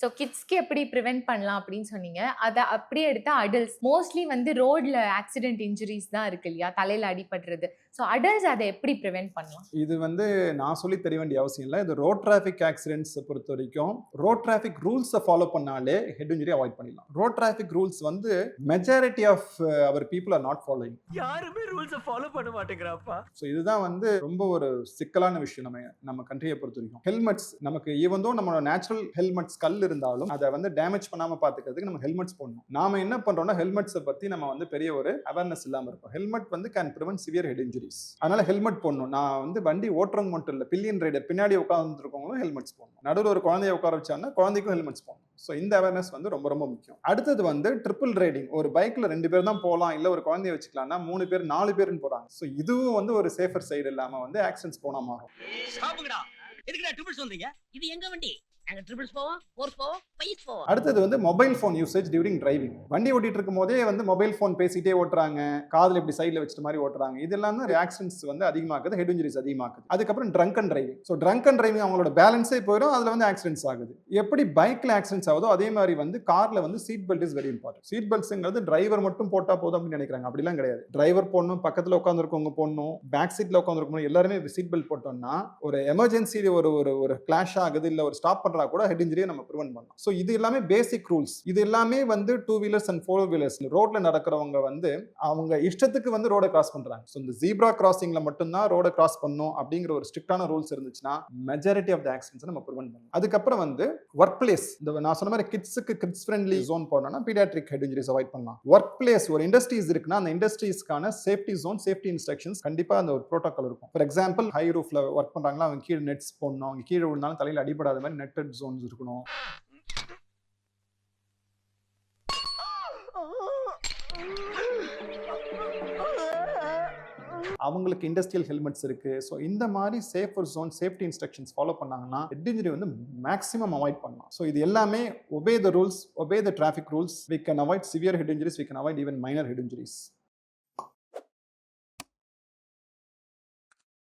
So கிட்ஸ்க்கு எப்படி prevent பண்ணலாம் அப்படின்னு சொன்னீங்க. அதை அப்படியே எடுத்தா அடல்ட்ஸ் மோஸ்ட்லி வந்து ரோட்ல ஆக்சிடென்ட் இன்ஜுரிஸ் தான் இருக்கு இல்லையா? தலையில அடிபடுறது. ஸோ அடல்ட்ஸ் அதை எப்படி ப்ரிவென்ட் பண்ணலாம்? இது வந்து நான் சொல்லி தெரிய வேண்டிய அவசியம் இல்லை. இது ரோட் டிராஃபிக் ஆக்சிடென்ட்ஸ் பொறுத்த வரைக்கும் ரோட் டிராஃபிக் ரூல்ஸை ஃபாலோ பண்ணாலே ஹெட் இன்ஜுரி அவாய்ட் பண்ணிடலாம். ரோட் டிராஃபிக் ரூல்ஸ் வந்து majority of our people are not following யாருமே ரூல்ஸ ஃபாலோ பண்ண மாட்டேங்கிறாப்பா? ஸோ இதுதான் வந்து ரொம்ப ஒரு சிக்கலான விஷயம் நம்ம நம்ம கண்ட்ரியை பொறுத்த வரைக்கும். ஹெல்மெட்ஸ் நமக்கு ஈவந்தோ நம்மளோட நேச்சுரல் ஹெல்மெட்ஸ் கல் இருந்தாலும் அதை வந்து டேமேஜ் பண்ணாம பாத்துக்கிறதுக்கு நம்ம ஹெல்மெட்ஸ் போடணும். நாம என்ன பண்றோம்னா ஹெல்மெட்ஸை பத்தி நம்ம வந்து பெரிய ஒரு அவேர்னஸ் இல்லாம இருக்கும் ஹெல்மெட் வந்து can prevent severe head injuries அதனால ஹெல்மெட் போடணும். நான் வந்து வண்டி ஓட்டுறவங்க மட்டும் இல்லை பில்லியன் ரைடர் பின்னாடி உட்காந்துருக்கவங்களும் ஹெல்மெட்ஸ் போடணும். நடுவில் ஒரு குழந்தைய உட்கார வச்சாங்கன்னா குழந்தைக்கும் ஹெல்மெட்ஸ் போடணும். ஸோ இந்த அவேர்னஸ் வந்து ரொம்ப ரொம்ப முக்கியம். அடுத்தது வந்து ட்ரிபிள் ரைடிங் ஒரு பைக்ல ரெண்டு பேர் தான் போகலாம் இல்லை ஒரு குழந்தைய வச்சுக்கலாம்னா மூணு பேர் நாலு பேர்னு போறாங்க. ஸோ இதுவும் வந்து ஒரு சேஃபர் சைடு இல்லாம வந்து ஆக்சிடென்ட்ஸ் போனா மாறும். எதுக்குடா இது எங்க வண்டி? ட்ரிபிள்ஸ் போவோம் ஃபோர்ஸ் போவோம் போவோம் அடுத்தது வந்து mobile phone usage during driving வண்டி ஓட்டிட்டு இருக்கும் போதே வந்து மொபைல் ஃபோன் பேசிட்டே ஓட்டுறாங்க. காதில் இப்படி சைடில் வச்சுட்டு மாதிரி ஓட்டுறாங்க. இதெல்லாம் தான் ஆக்சிடென்ட்ஸ் வந்து அதிகமாக்குது ஹெட் இன்ஜுரிஸ் அதிகமாக்குது. அதுக்கப்புறம் drunk and driving so drunk and driving அவங்களோட பேலன்ஸே போயிடும் அதில் வந்து ஆக்சிடென்ட்ஸ் ஆகுது. எப்படி பைக்கில் ஆக்சிடென்ட்ஸ் ஆகுதோ அதே மாதிரி வந்து காரில் வந்து seat belt is very important seat பெல்ட்ஸுங்கிறது driver மட்டும் போட்டால் போதும் அப்படின்னு நினைக்கிறாங்க. அப்படிலாம் கிடையாது. டிரைவர் போடணும் பக்கத்தில் உட்காந்துருக்கவங்க போடணும் பேக் சீட்டில் உட்காந்துருக்கணும் எல்லாருமே சீட் பெல்ட் போட்டோம்னா ஒரு எமர்ஜென்சி ஒரு ஒரு கிளாஷ் ஆகுது இல்லை ஒரு ஸ்டாப் பண்ணுற கூட ஹெட் இன்ஜுரியை நம்ம ப்ரிவென்ட் பண்ணலாம். ஸோ இது எல்லாமே பேசிக் ரூல்ஸ் இது எல்லாமே வந்து two wheelers and four wheelers ரோட்ல நடக்கிறவங்க வந்து அவங்க இஷ்டத்துக்கு வந்து ரோடை கிராஸ் பண்றாங்க. ஸோ இந்த ஜீப்ரா கிராசிங்ல மட்டும்தான் ரோடை கிராஸ் பண்ணும் அப்படிங்கிற ஒரு ஸ்ட்ரிக்டான ரூல்ஸ் இருந்துச்சுன்னா மெஜாரிட்டி ஆஃப் த ஆக்சிடென்ட்ஸ் நம்ம ப்ரிவென்ட் பண்ணலாம். அதுக்கப்புறம் வந்து ஒர்க் பிளேஸ் இந்த நான் சொன்ன மாதிரி கிட்ஸுக்கு கிட்ஸ் ஃப்ரெண்ட்லி ஜோன் போனோம்னா பீடியாட்ரிக் ஹெட் இன்ஜுரிஸ் அவாய்ட் பண்ணலாம். ஒர்க் பிளேஸ் ஒரு இண்டஸ்ட்ரீஸ் இருக்குன்னா அந்த இண்டஸ்ட்ரீஸ்க்கான சேஃப்டி ஜோன் சேஃப்டி இன்ஸ்ட்ரக்ஷன்ஸ் கண்டிப்பா அந்த ஒரு ப்ரோட்டோக்கால் இருக்கும். ஃபார் எக்ஸாம்பிள் ஹை ரூஃப்ல ஒர்க் பண்றாங்களா அவங்க கீழே நெட்ஸ் போடணும். அவங்க கீழே விழுந்தாலும் தலையில் அடிபடாத மாதிரி நெட்டட் ஜோன்ஸ் இருக்கணும். அவங்களுக்கு இண்டஸ்ட்ரியல் ஹெல்மெட்ஸ் இருக்கு. ஸோ இந்த மாதிரி safer zone safety instructions follow பண்ணாங்கன்னா ஹெட் இன்ஜுரி வந்து மேக்ஸிமம் அவாய்ட் பண்ணலாம். ஸோ இது எல்லாமே obey the rules obey the traffic rules we can avoid severe head injuries we can avoid even minor head injuries